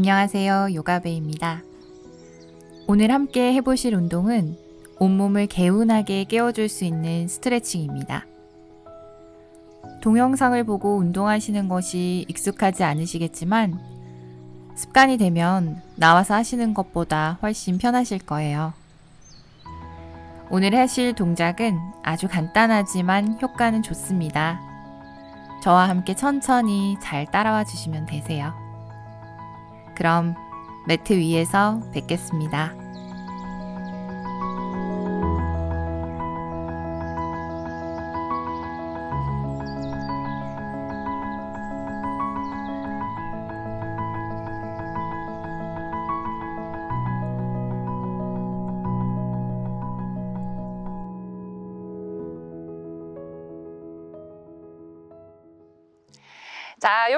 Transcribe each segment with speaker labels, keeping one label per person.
Speaker 1: 안녕하세요. 요가베입니다. 오늘 함께 해보실 운동은 온몸을 개운하게 깨워줄 수 있는 스트레칭입니다. 동영상을 보고 운동하시는 것이 익숙하지 않으시겠지만 습관이 되면 나와서 하시는 것보다 훨씬 편하실 거예요. 오늘 하실 동작은 아주 간단하지만 효과는 좋습니다. 저와 함께 천천히 잘 따라와 주시면 되세요. 그럼 매트 위에서 뵙겠습니다.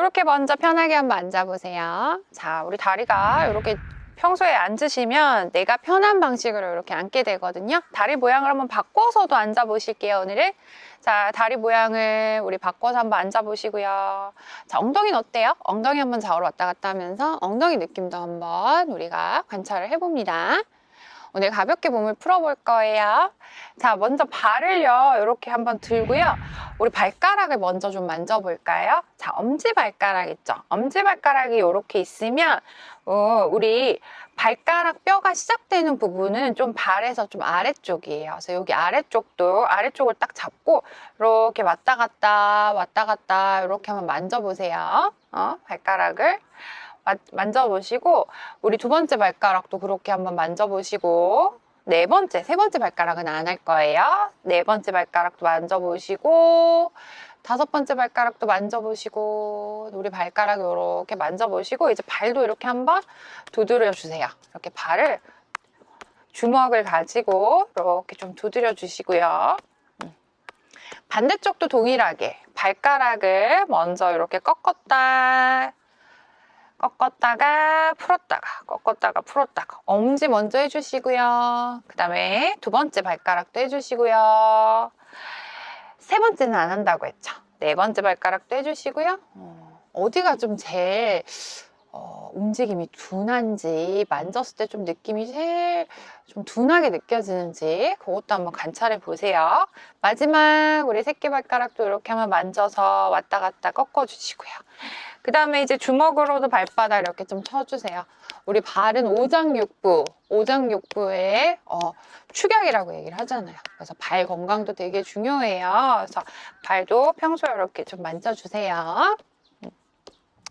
Speaker 2: 이렇게 먼저 편하게 한번 앉아보세요. 자, 우리 다리가 이렇게 평소에 앉으시면 내가 편한 방식으로 이렇게 앉게 되거든요. 다리 모양을 한번 바꿔서도 앉아보실게요, 오늘은. 자, 다리 모양을 우리 바꿔서 한번 앉아보시고요. 자, 엉덩이는 어때요? 엉덩이 한번 좌우로 왔다 갔다 하면서 엉덩이 느낌도 한번 우리가 관찰을 해봅니다. 오늘 가볍게 몸을 풀어볼 거예요. 자, 먼저 발을요, 이렇게 한번 들고요. 우리 발가락을 먼저 좀 만져볼까요? 자, 엄지발가락 있죠? 엄지발가락이 이렇게 있으면, 어, 우리 발가락 뼈가 시작되는 부분은 좀 발에서 좀 아래쪽이에요. 그래서 여기 아래쪽도, 아래쪽을 딱 잡고, 이렇게 왔다 갔다, 왔다 갔다, 이렇게 한번 만져보세요. 어, 발가락을. 마- 만져보시고, 우리 두 번째 발가락도 그렇게 한번 만져보시고, 네 번째, 세 번째 발가락은 안 할 거예요. 네 번째 발가락도 만져보시고, 다섯 번째 발가락도 만져보시고, 우리 발가락 이렇게 만져보시고, 이제 발도 이렇게 한번 두드려 주세요. 이렇게 발을 주먹을 가지고 이렇게 좀 두드려 주시고요. 음. 반대쪽도 동일하게 발가락을 먼저 이렇게 꺾었다, 꺾었다가 풀었다가 꺾었다가 풀었다가 엄지 먼저 해주시고요. 그 다음에 두 번째 발가락도 해주시고요. 세 번째는 안 한다고 했죠. 네 번째 발가락도 해주시고요. 어, 어디가 좀 제일 어, 움직임이 둔한지 만졌을 때 좀 느낌이 제일 좀 둔하게 느껴지는지 그것도 한번 관찰해 보세요. 마지막 우리 새끼 발가락도 이렇게 한번 만져서 왔다 갔다 꺾어 주시고요. 그 다음에 이제 주먹으로도 발바닥 이렇게 좀 쳐주세요. 우리 발은 오장육부, 오장육부의 어, 축약이라고 얘기를 하잖아요. 그래서 발 건강도 되게 중요해요. 그래서 발도 평소에 이렇게 좀 만져주세요. 음.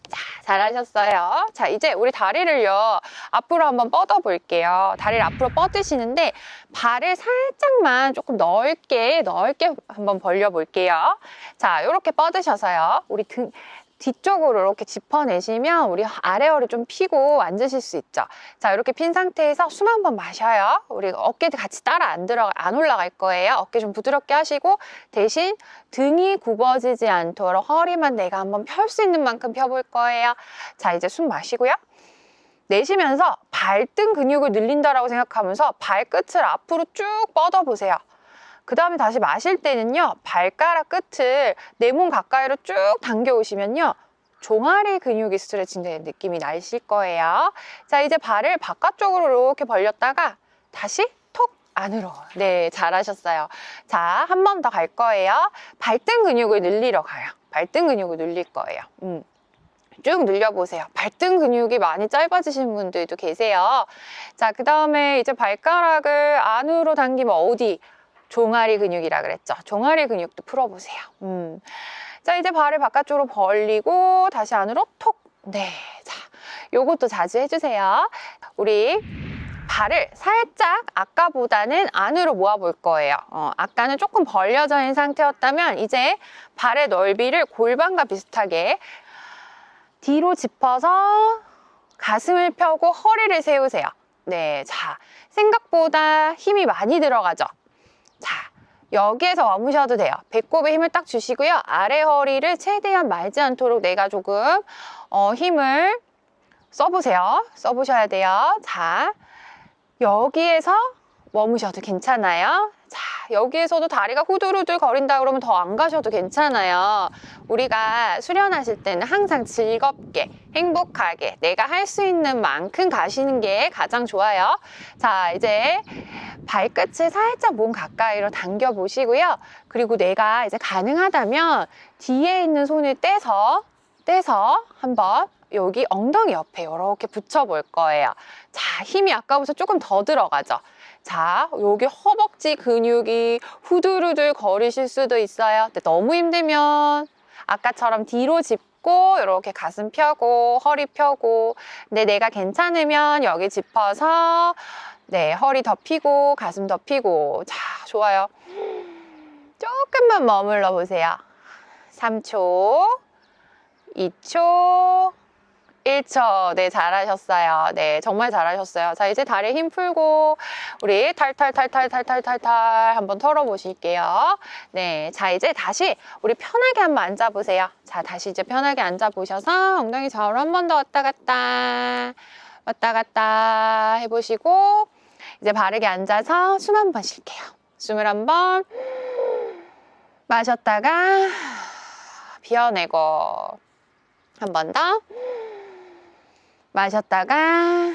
Speaker 2: 자, 잘하셨어요. 자, 이제 우리 다리를요, 앞으로 한번 뻗어 볼게요. 다리를 앞으로 뻗으시는데, 발을 살짝만 조금 넓게, 넓게 한번 벌려 볼게요. 자, 이렇게 뻗으셔서요. 우리 등, 뒤쪽으로 이렇게 짚어내시면 우리 아래 허리 좀 펴고 앉으실 수 있죠. 자, 이렇게 핀 상태에서 숨 한 번 마셔요. 우리 어깨도 같이 따라 안 들어 안 올라갈 거예요. 어깨 좀 부드럽게 하시고 대신 등이 굽어지지 않도록 허리만 내가 한번 펼 수 있는 만큼 펴볼 거예요. 자, 이제 숨 마시고요. 내쉬면서 발등 근육을 늘린다라고 생각하면서 발끝을 앞으로 쭉 뻗어 보세요. 그 다음에 다시 마실 때는요, 발가락 끝을 내 몸 가까이로 쭉 당겨 오시면요, 종아리 근육이 스트레칭 되는 느낌이 나실 거예요. 자, 이제 발을 바깥쪽으로 이렇게 벌렸다가 다시 톡 안으로. 네, 잘하셨어요. 자, 한 번 더 갈 거예요. 발등 근육을 늘리러 가요. 발등 근육을 늘릴 거예요. 음. 쭉 늘려보세요. 발등 근육이 많이 짧아지신 분들도 계세요. 자, 그 다음에 이제 발가락을 안으로 당기면 어디? 종아리 근육이라 그랬죠. 종아리 근육도 풀어보세요. 음. 자, 이제 발을 바깥쪽으로 벌리고 다시 안으로 톡. 네. 자, 요것도 자주 해주세요. 우리 발을 살짝 아까보다는 안으로 모아볼 거예요. 어, 아까는 조금 벌려져 있는 상태였다면 이제 발의 넓이를 골반과 비슷하게 뒤로 짚어서 가슴을 펴고 허리를 세우세요. 네. 자, 생각보다 힘이 많이 들어가죠. 자, 여기에서 머무셔도 돼요. 배꼽에 힘을 딱 주시고요. 아래 허리를 최대한 말지 않도록 내가 조금 어, 힘을 써보세요. 써보셔야 돼요. 자, 여기에서 머무셔도 괜찮아요. 자, 여기에서도 다리가 후들후들 거린다 그러면 더 안 가셔도 괜찮아요. 우리가 수련하실 때는 항상 즐겁게, 행복하게, 내가 할 수 있는 만큼 가시는 게 가장 좋아요. 자, 이제 발끝을 살짝 몸 가까이로 당겨 보시고요. 그리고 내가 이제 가능하다면 뒤에 있는 손을 떼서, 떼서 한번 여기 엉덩이 옆에 이렇게 붙여 볼 거예요. 자, 힘이 아까보다 조금 더 들어가죠. 자, 여기 허벅지 근육이 후들후들 거리실 수도 있어요. 근데 너무 힘들면 아까처럼 뒤로 짚고 이렇게 가슴 펴고 허리 펴고 근데 내가 괜찮으면 여기 짚어서 네, 허리 더 피고 가슴 더 피고 자, 좋아요. 조금만 머물러 보세요. 3초, 2초, 1초. 네, 잘하셨어요. 네, 정말 잘하셨어요. 자, 이제 다리에 힘 풀고, 우리 탈탈탈탈탈탈탈탈 한번 털어보실게요. 네, 자, 이제 다시 우리 편하게 한번 앉아보세요. 자, 다시 이제 편하게 앉아보셔서 엉덩이 좌우로 한 번 더 왔다 갔다, 왔다 갔다 해보시고, 이제 바르게 앉아서 숨 한 번 쉴게요. 숨을 한 번 마셨다가 비워내고, 한 번 더. 마셨다가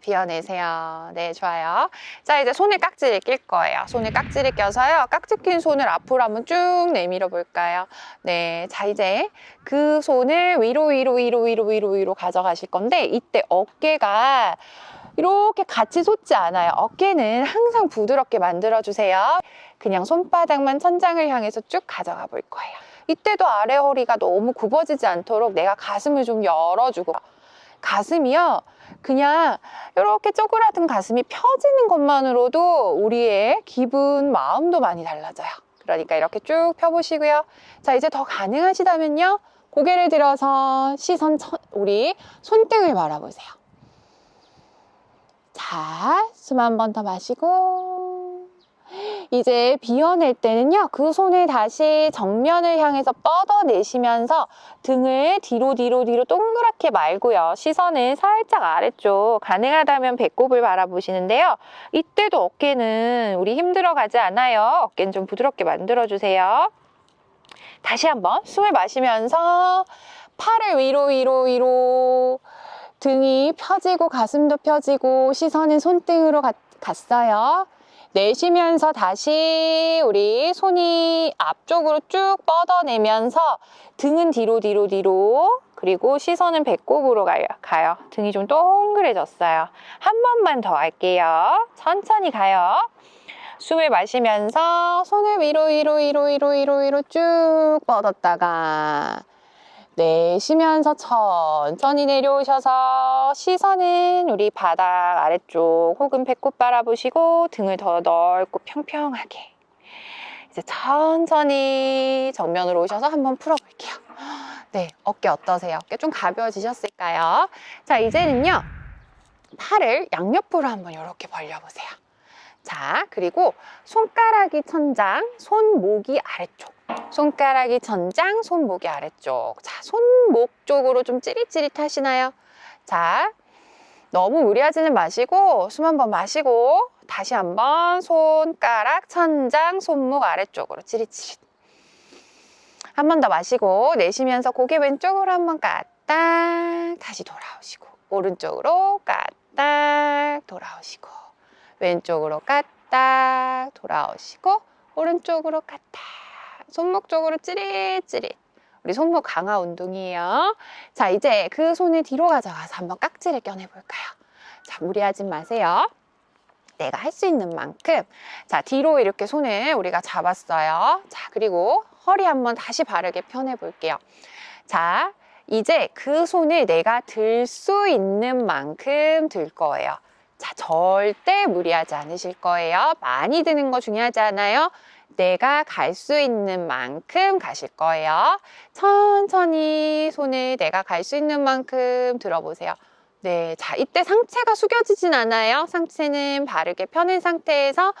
Speaker 2: 비워내세요. 네, 좋아요. 자, 이제 손에 깍지를 낄 거예요. 손에 깍지를 껴서요. 깍지 낀 손을 앞으로 한번 쭉 내밀어 볼까요? 네, 자, 이제 그 손을 위로, 위로, 위로, 위로, 위로, 위로 가져가실 건데, 이때 어깨가 이렇게 같이 솟지 않아요. 어깨는 항상 부드럽게 만들어주세요. 그냥 손바닥만 천장을 향해서 쭉 가져가 볼 거예요. 이때도 아래 허리가 너무 굽어지지 않도록 내가 가슴을 좀 열어주고 가슴이요? 그냥 이렇게 쪼그라든 가슴이 펴지는 것만으로도 우리의 기분 마음도 많이 달라져요. 그러니까 이렇게 쭉 펴보시고요. 자 이제 더 가능하시다면요. 고개를 들어서 시선 천- 우리 손등을 바라보세요. 자 숨 한 번 더 마시고 이제 비워낼 때는요, 그 손을 다시 정면을 향해서 뻗어내시면서 등을 뒤로 뒤로 뒤로 동그랗게 말고요. 시선은 살짝 아래쪽, 가능하다면 배꼽을 바라보시는데요. 이때도 어깨는 우리 힘들어 가지 않아요. 어깨는 좀 부드럽게 만들어 주세요. 다시 한번 숨을 마시면서 팔을 위로 위로 위로 등이 펴지고 가슴도 펴지고 시선은 손등으로 갔, 갔어요. 내쉬면서 다시 우리 손이 앞쪽으로 쭉 뻗어내면서 등은 뒤로 뒤로 뒤로 그리고 시선은 배꼽으로 가요. 가요. 등이 좀 동그래졌어요. 한 번만 더 할게요. 천천히 가요. 숨을 마시면서 손을 위로 위로 위로 위로 위로 위로 쭉 뻗었다가 내쉬면서 천천히 내려오셔서 시선은 우리 바닥 아래쪽 혹은 배꼽 바라보시고 등을 더 넓고 평평하게 이제 천천히 정면으로 오셔서 한번 풀어볼게요. 네, 어깨 어떠세요? 어깨 좀 가벼워지셨을까요? 자, 이제는요. 팔을 양옆으로 한번 이렇게 벌려보세요. 자, 그리고 손가락이 천장, 손목이 아래쪽. 손가락이 천장, 손목이 아래쪽. 자, 손목 쪽으로 좀 찌릿찌릿하시나요? 자, 너무 무리하지는 마시고 숨 한번 마시고 다시 한번 손가락, 천장, 손목 아래쪽으로 찌릿찌릿. 한 번 더 마시고 내쉬면서 고개 왼쪽으로 한 번 까딱 다시 돌아오시고 오른쪽으로 까딱 돌아오시고 왼쪽으로 까딱 돌아오시고 오른쪽으로 까딱 손목 쪽으로 찌릿찌릿. 우리 손목 강화 운동이에요. 자 이제 그 손을 뒤로 가져가서 한번 깍지를 껴내볼까요? 자 무리하지 마세요. 내가 할 수 있는 만큼. 자 뒤로 이렇게 손을 우리가 잡았어요. 자 그리고 허리 한번 다시 바르게 펴내 볼게요. 자 이제 그 손을 내가 들 수 있는 만큼 들 거예요. 자, 절대 무리하지 않으실 거예요. 많이 드는 거 중요하지 않아요. 내가 갈 수 있는 만큼 가실 거예요. 천천히 손을 내가 갈 수 있는 만큼 들어보세요. 네, 자, 이때 상체가 숙여지진 않아요. 상체는 바르게 펴낸 상태에서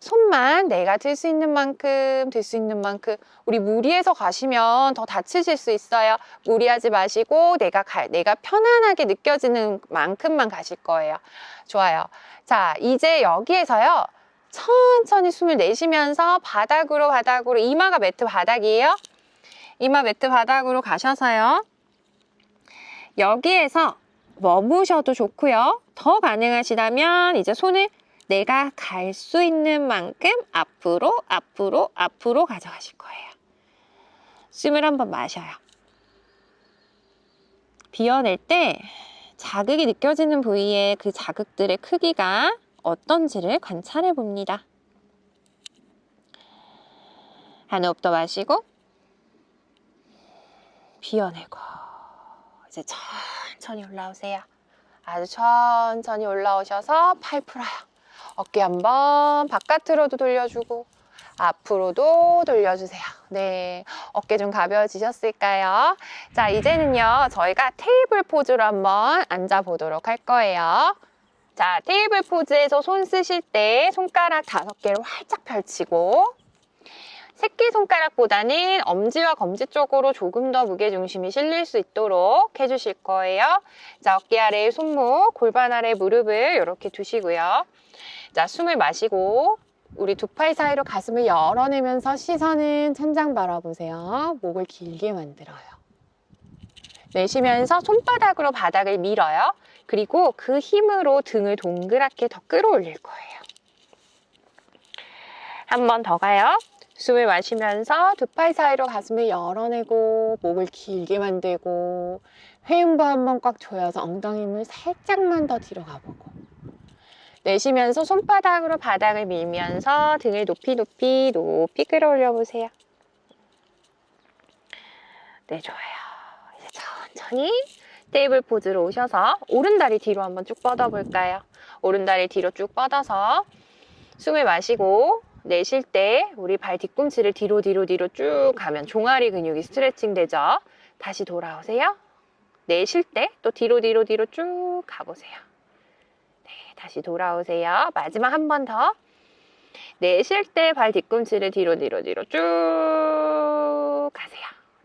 Speaker 2: 손만 내가 들 수 있는 만큼, 들 수 있는 만큼. 우리 무리해서 가시면 더 다치실 수 있어요. 무리하지 마시고 내가 갈, 내가 편안하게 느껴지는 만큼만 가실 거예요. 좋아요. 자, 이제 여기에서요. 천천히 숨을 내쉬면서 바닥으로 바닥으로 이마가 매트 바닥이에요. 이마 매트 바닥으로 가셔서요. 여기에서 머무셔도 좋고요. 더 가능하시다면 이제 손을 내가 갈 수 있는 만큼 앞으로 앞으로 앞으로 가져가실 거예요. 숨을 한번 마셔요. 비워낼 때 자극이 느껴지는 부위에 그 자극들의 크기가 어떤지를 관찰해 봅니다. 한 호흡 더 마시고 비워내고 이제 천천히 올라오세요. 아주 천천히 올라오셔서 팔 풀어요. 어깨 한번 바깥으로도 돌려주고 앞으로도 돌려주세요. 네, 어깨 좀 가벼워지셨을까요? 자, 이제는요, 저희가 테이블 포즈로 한번 앉아보도록 할 거예요. 자, 테이블 포즈에서 손 쓰실 때 손가락 다섯 개를 활짝 펼치고 새끼손가락보다는 엄지와 검지 쪽으로 조금 더 무게중심이 실릴 수 있도록 해주실 거예요. 자, 어깨 아래에 손목, 골반 아래 무릎을 이렇게 두시고요. 자, 숨을 마시고 우리 두 팔 사이로 가슴을 열어내면서 시선은 천장 바라보세요. 목을 길게 만들어요. 내쉬면서 손바닥으로 바닥을 밀어요. 그리고 그 힘으로 등을 동그랗게 더 끌어올릴 거예요. 한 번 더 가요. 숨을 마시면서 두 팔 사이로 가슴을 열어내고 목을 길게 만들고 회음부 한 번 꽉 조여서 엉덩이 힘을 살짝만 더 뒤로 가보고 내쉬면서 손바닥으로 바닥을 밀면서 등을 높이 높이 높이 끌어올려 보세요. 네, 좋아요. 이제 천천히 테이블 포즈로 오셔서 오른다리 뒤로 한번 쭉 뻗어 볼까요? 오른다리 뒤로 쭉 뻗어서 숨을 마시고 내쉴 때 우리 발 뒤꿈치를 뒤로 뒤로 뒤로 쭉 가면 종아리 근육이 스트레칭 되죠. 다시 돌아오세요. 내쉴 때 또 뒤로 뒤로 뒤로 쭉 가보세요. 네, 다시 돌아오세요. 마지막 한 번 더. 내쉴 때 발 뒤꿈치를 뒤로 뒤로 뒤로 쭉 가세요.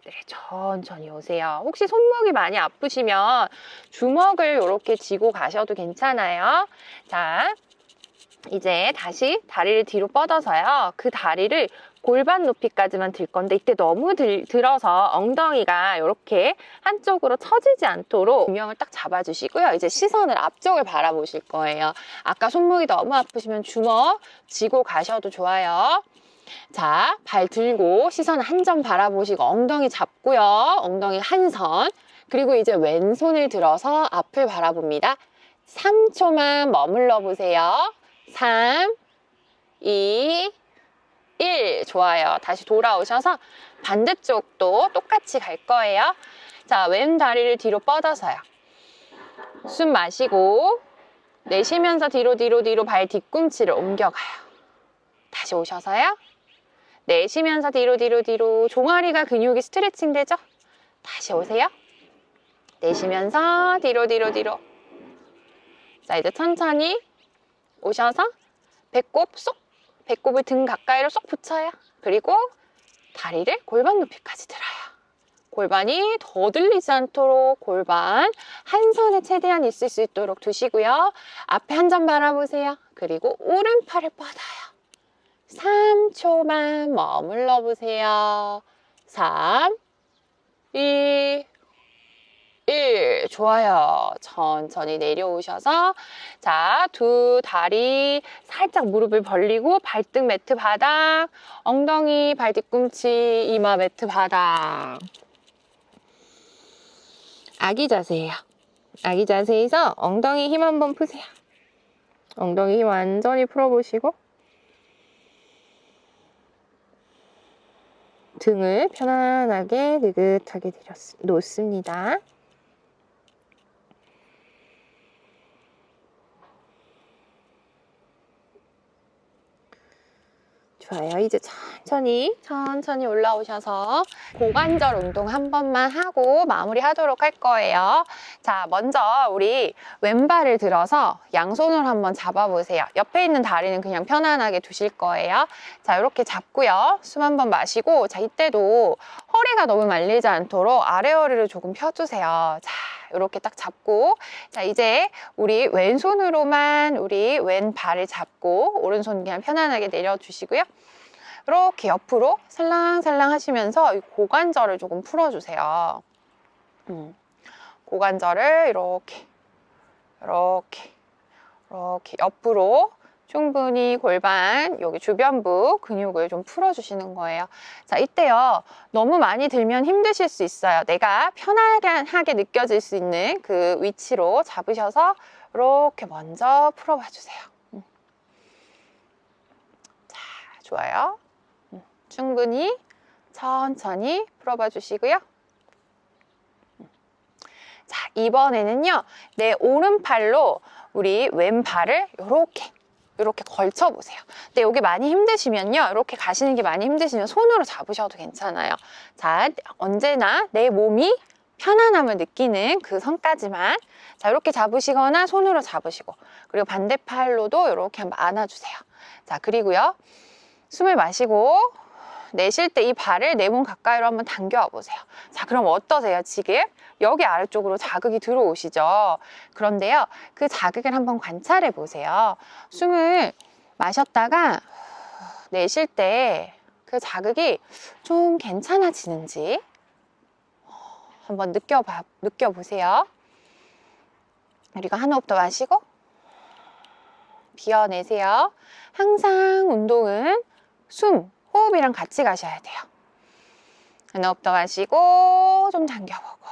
Speaker 2: 네, 천천히 오세요. 혹시 손목이 많이 아프시면 주먹을 이렇게 쥐고 가셔도 괜찮아요. 자, 이제 다시 다리를 뒤로 뻗어서요. 그 다리를 골반 높이까지만 들 건데 이때 너무 들, 들어서 엉덩이가 이렇게 한쪽으로 처지지 않도록 균형을 딱 잡아주시고요. 이제 시선을 앞쪽을 바라보실 거예요. 아까 손목이 너무 아프시면 주먹 쥐고 가셔도 좋아요. 자, 발 들고 시선 한 점 바라보시고 엉덩이 잡고요. 엉덩이 한 선. 그리고 이제 왼손을 들어서 앞을 바라봅니다. 3초만 머물러 보세요. 3, 2, 1. 좋아요. 다시 돌아오셔서 반대쪽도 똑같이 갈 거예요. 자, 왼 다리를 뒤로 뻗어서요. 숨 마시고 내쉬면서 뒤로 뒤로 뒤로 발 뒤꿈치를 옮겨가요. 다시 오셔서요. 내쉬면서 뒤로 뒤로 뒤로 종아리가 근육이 스트레칭 되죠? 다시 오세요. 내쉬면서 뒤로 뒤로 뒤로. 자, 이제 천천히 오셔서 배꼽 쏙, 배꼽을 등 가까이로 쏙 붙여요. 그리고 다리를 골반 높이까지 들어요. 골반이 더 들리지 않도록 골반 한 선에 최대한 있을 수 있도록 두시고요. 앞에 한 점 바라보세요. 그리고 오른팔을 뻗어요. 3초만 머물러 보세요. 3, 2, 1. 좋아요. 천천히 내려오셔서 자, 두 다리 살짝 무릎을 벌리고 발등 매트 바닥, 엉덩이 발 뒤꿈치 이마 매트 바닥. 아기 자세예요. 아기 자세에서 엉덩이 힘 한번 푸세요. 엉덩이 힘 완전히 풀어보시고 등을 편안하게 느긋하게 놓습니다. 좋아요. 이제 천천히 천천히 올라오셔서 고관절 운동 한 번만 하고 마무리하도록 할 거예요. 자, 먼저 우리 왼발을 들어서 양손으로 한번 잡아보세요. 옆에 있는 다리는 그냥 편안하게 두실 거예요. 자, 이렇게 잡고요. 숨 한번 마시고 자, 이때도 허리가 너무 말리지 않도록 아래 허리를 조금 펴주세요. 자, 이렇게 딱 잡고 자 이제 우리 왼손으로만 우리 왼발을 잡고 오른손 그냥 편안하게 내려주시고요. 이렇게 옆으로 살랑살랑 하시면서 이 고관절을 조금 풀어주세요. 음, 고관절을 이렇게 이렇게 이렇게 옆으로 충분히 골반 여기 주변부 근육을 좀 풀어주시는 거예요. 자 이때요 너무 많이 들면 힘드실 수 있어요. 내가 편안하게 느껴질 수 있는 그 위치로 잡으셔서 이렇게 먼저 풀어봐 주세요. 음. 자 좋아요. 음, 충분히 천천히 풀어봐 주시고요. 음. 자 이번에는요 내 오른팔로 우리 왼발을 이렇게 이렇게 걸쳐 보세요. 근데 여기 많이 힘드시면요. 이렇게 가시는 게 많이 힘드시면 손으로 잡으셔도 괜찮아요. 자, 언제나 내 몸이 편안함을 느끼는 그 선까지만 자, 이렇게 잡으시거나 손으로 잡으시고 그리고 반대팔로도 이렇게 한번 안아주세요. 자, 그리고요. 숨을 마시고 내쉴 때 이 발을 내 몸 가까이로 한번 당겨와 보세요. 자, 그럼 어떠세요, 지금? 여기 아래쪽으로 자극이 들어오시죠? 그런데요, 그 자극을 한번 관찰해 보세요. 숨을 마셨다가 내쉴 때 그 자극이 좀 괜찮아지는지 한번 느껴봐, 느껴보세요. 우리가 한 호흡 더 마시고 비워내세요. 항상 운동은 숨, 호흡이랑 같이 가셔야 돼요. 한 호흡 더 마시고 좀 당겨보고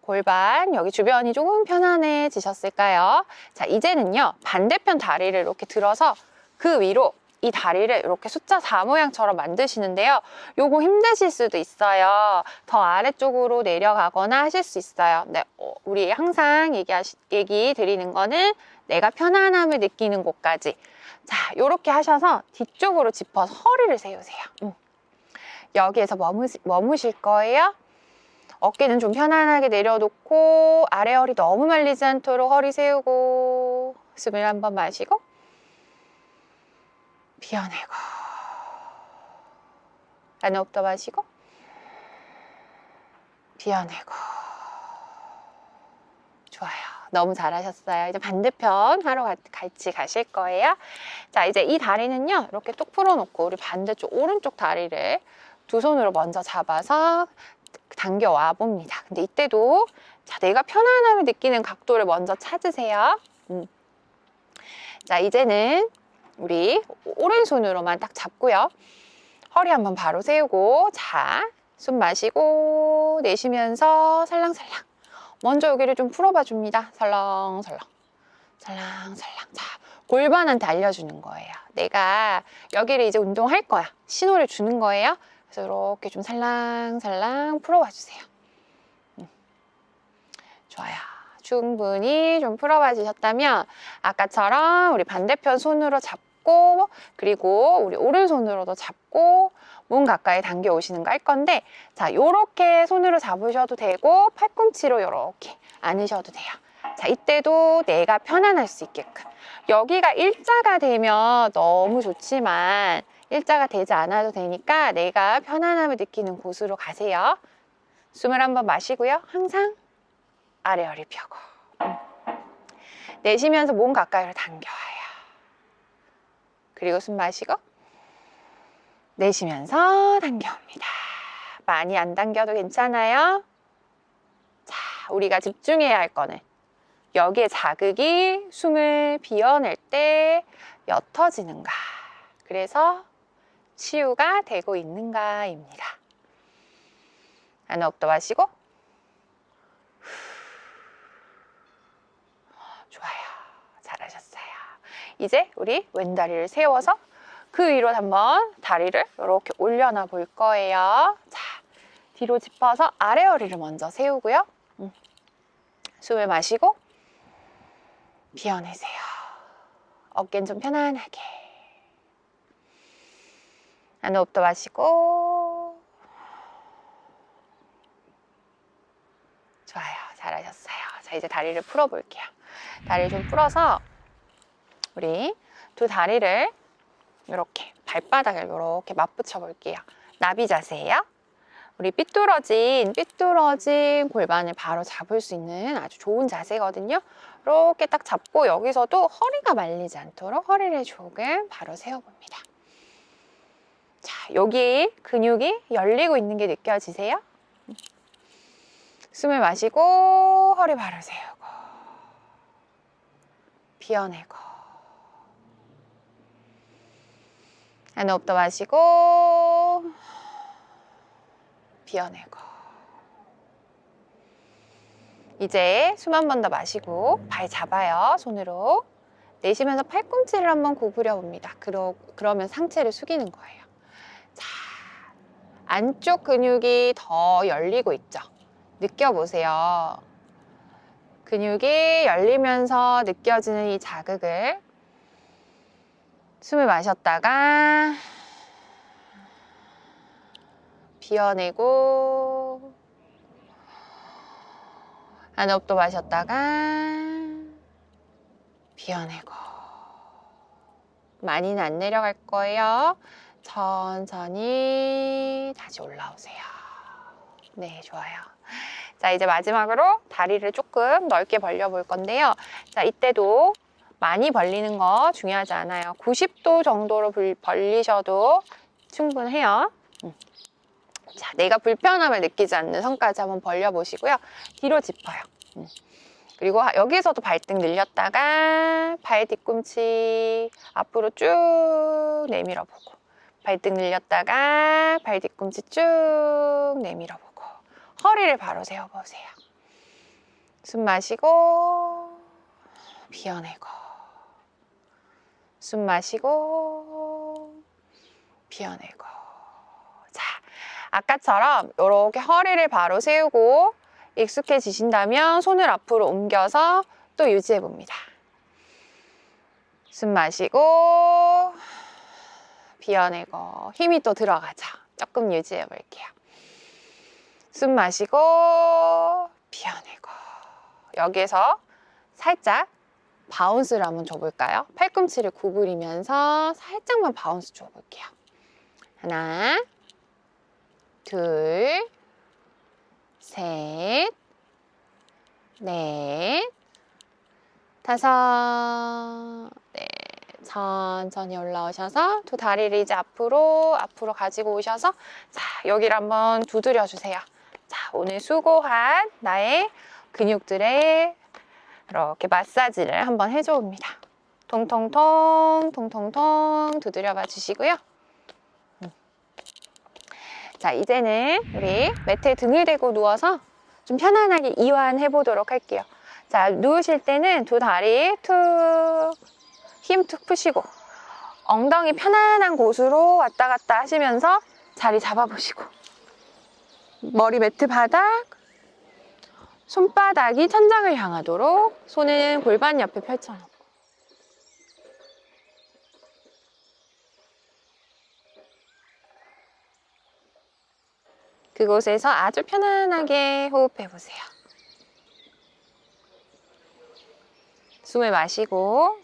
Speaker 2: 골반 여기 주변이 조금 편안해지셨을까요? 자 이제는요 반대편 다리를 이렇게 들어서 그 위로 이 다리를 이렇게 숫자 4 모양처럼 만드시는데요. 요거 힘드실 수도 있어요. 더 아래쪽으로 내려가거나 하실 수 있어요. 네, 어, 우리 항상 얘기하시, 얘기 드리는 거는 내가 편안함을 느끼는 곳까지. 자, 요렇게 하셔서 뒤쪽으로 짚어서 허리를 세우세요. 음. 여기에서 머무, 머무실 거예요. 어깨는 좀 편안하게 내려놓고 아래 허리 너무 말리지 않도록 허리 세우고 숨을 한번 마시고 비워내고 한 호흡 더 마시고 비워내고 좋아요. 너무 잘하셨어요. 이제 반대편 하러 가- 같이 가실 거예요. 자, 이제 이 다리는요, 이렇게 뚝 풀어놓고 우리 반대쪽 오른쪽 다리를 두 손으로 먼저 잡아서 당겨와 봅니다. 근데 이때도 자, 내가 편안함을 느끼는 각도를 먼저 찾으세요. 음. 자, 이제는 우리 오른손으로만 딱 잡고요. 허리 한번 바로 세우고, 자, 숨 마시고, 내쉬면서 살랑살랑. 먼저 여기를 좀 풀어봐 줍니다. 살랑살랑. 살랑살랑. 자, 골반한테 알려주는 거예요. 내가 여기를 이제 운동할 거야. 신호를 주는 거예요. 그래서 이렇게 좀 살랑살랑 풀어봐 주세요. 음. 좋아요. 충분히 좀 풀어봐 주셨다면 아까처럼 우리 반대편 손으로 잡고 그리고 우리 오른손으로도 잡고 몸 가까이 당겨 오시는 거 할 건데 자 요렇게 손으로 잡으셔도 되고 팔꿈치로 요렇게 안으셔도 돼요. 자 이때도 내가 편안할 수 있게끔 여기가 일자가 되면 너무 좋지만 일자가 되지 않아도 되니까 내가 편안함을 느끼는 곳으로 가세요. 숨을 한번 마시고요. 항상 아래 허리 펴고 음. 내쉬면서 몸 가까이로 당겨와요. 그리고 숨 마시고 내쉬면서 당겨옵니다. 많이 안 당겨도 괜찮아요. 자, 우리가 집중해야 할 거는 여기에 자극이 숨을 비워낼 때 옅어지는가. 그래서 치유가 되고 있는가입니다. 한 호흡 더 마시고 좋아요. 잘하셨어요. 이제 우리 왼다리를 세워서 그 위로 한번 다리를 이렇게 올려놔 볼 거예요. 자, 뒤로 짚어서 아래 허리를 먼저 세우고요. 음. 숨을 마시고 비워내세요. 어깨는 좀 편안하게. 한 호흡 더 마시고 좋아요. 잘하셨어요. 자, 이제 다리를 풀어볼게요. 다리를 좀 풀어서 우리 두 다리를 이렇게 발바닥을 이렇게 맞붙여 볼게요. 나비 자세예요. 우리 삐뚤어진 삐뚤어진 골반을 바로 잡을 수 있는 아주 좋은 자세거든요. 이렇게 딱 잡고 여기서도 허리가 말리지 않도록 허리를 조금 바로 세워봅니다. 자, 여기 근육이 열리고 있는 게 느껴지세요? 숨을 마시고 허리 바로 세우고 비워내고 한 호흡 더 마시고 비워내고. 이제 숨 한 번 더 마시고 발 잡아요 손으로. 내쉬면서 팔꿈치를 한번 구부려 봅니다. 그러, 그러면 상체를 숙이는 거예요. 자 안쪽 근육이 더 열리고 있죠? 느껴보세요. 근육이 열리면서 느껴지는 이 자극을 숨을 마셨다가 비워내고 한 호흡 더 마셨다가 비워내고 많이는 안 내려갈 거예요. 천천히 다시 올라오세요. 네, 좋아요. 자, 이제 마지막으로 다리를 조금 넓게 벌려 볼 건데요. 자, 이때도 많이 벌리는 거 중요하지 않아요. 90도 정도로 불- 벌리셔도 충분해요. 음. 자, 내가 불편함을 느끼지 않는 선까지 한번 벌려보시고요. 뒤로 짚어요. 음. 그리고 하- 여기서도 발등 늘렸다가 발 뒤꿈치 앞으로 쭉 내밀어 보고 발등 늘렸다가 발 뒤꿈치 쭉 내밀어 보고 허리를 바로 세워 보세요. 숨 마시고 비워내고 숨 마시고 비워내고 자 아까처럼 이렇게 허리를 바로 세우고 익숙해지신다면 손을 앞으로 옮겨서 또 유지해 봅니다. 숨 마시고 비워내고 힘이 또 들어가죠. 조금 유지해 볼게요. 숨 마시고 비워내고 여기에서 살짝 바운스를 한번 줘볼까요? 팔꿈치를 구부리면서 살짝만 바운스 줘볼게요. 하나, 둘, 셋, 넷, 다섯, 네. 천천히 올라오셔서 두 다리를 이제 앞으로, 앞으로 가지고 오셔서 자, 여기를 한번 두드려 주세요. 자, 오늘 수고한 나의 근육들의 이렇게 마사지를 한번 해줘 봅니다. 통통통, 통통통 두드려 봐 주시고요. 음. 자, 이제는 우리 매트에 등을 대고 누워서 좀 편안하게 이완해 보도록 할게요. 자, 누우실 때는 두 다리 툭, 힘 툭 푸시고, 엉덩이 편안한 곳으로 왔다 갔다 하시면서 자리 잡아보시고, 머리 매트 바닥, 손바닥이 천장을 향하도록 손은 골반 옆에 펼쳐놓고, 그곳에서 아주 편안하게 호흡해 보세요. 숨을 마시고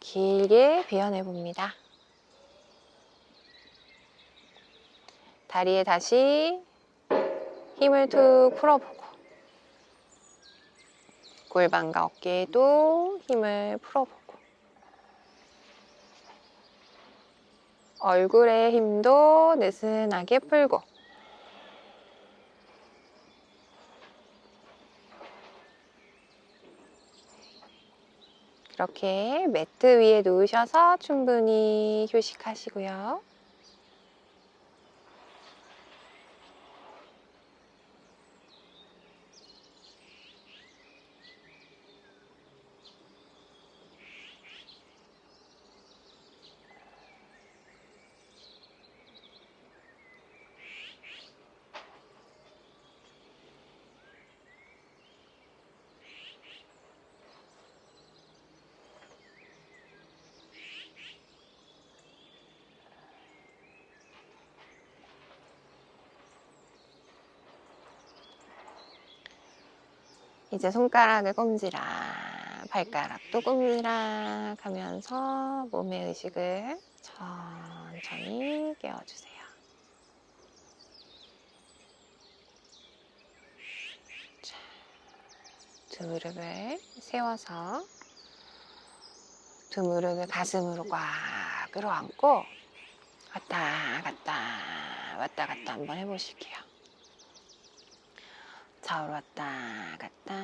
Speaker 2: 길게 비워내 봅니다. 다리에 다시 힘을 툭 풀어보고 골반과 어깨에도 힘을 풀어보고 얼굴의 힘도 느슨하게 풀고 이렇게 매트 위에 누우셔서 충분히 휴식하시고요. 이제 손가락을 꼼지락, 발가락도 꼼지락 하면서 몸의 의식을 천천히 깨워주세요. 자, 두 무릎을 세워서 두 무릎을 가슴으로 꽉 끌어안고 왔다 갔다 왔다 갔다 한번 해보실게요. 좌우로 왔다 갔다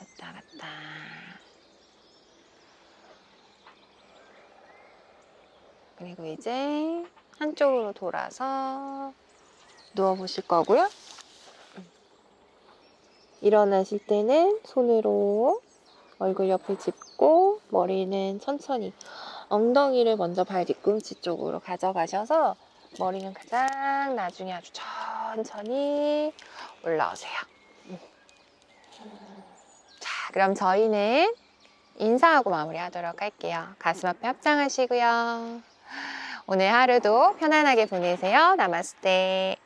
Speaker 2: 왔다 갔다 그리고 이제 한쪽으로 돌아서 누워 보실 거고요. 일어나실 때는 손으로 얼굴 옆을 짚고 머리는 천천히 엉덩이를 먼저 발 뒤꿈치 쪽으로 가져가셔서 머리는 가장 나중에 아주 천천히 올라오세요. 음. 자, 그럼 저희는 인사하고 마무리하도록 할게요. 가슴 앞에 합장하시고요. 오늘 하루도 편안하게 보내세요. 나마스테.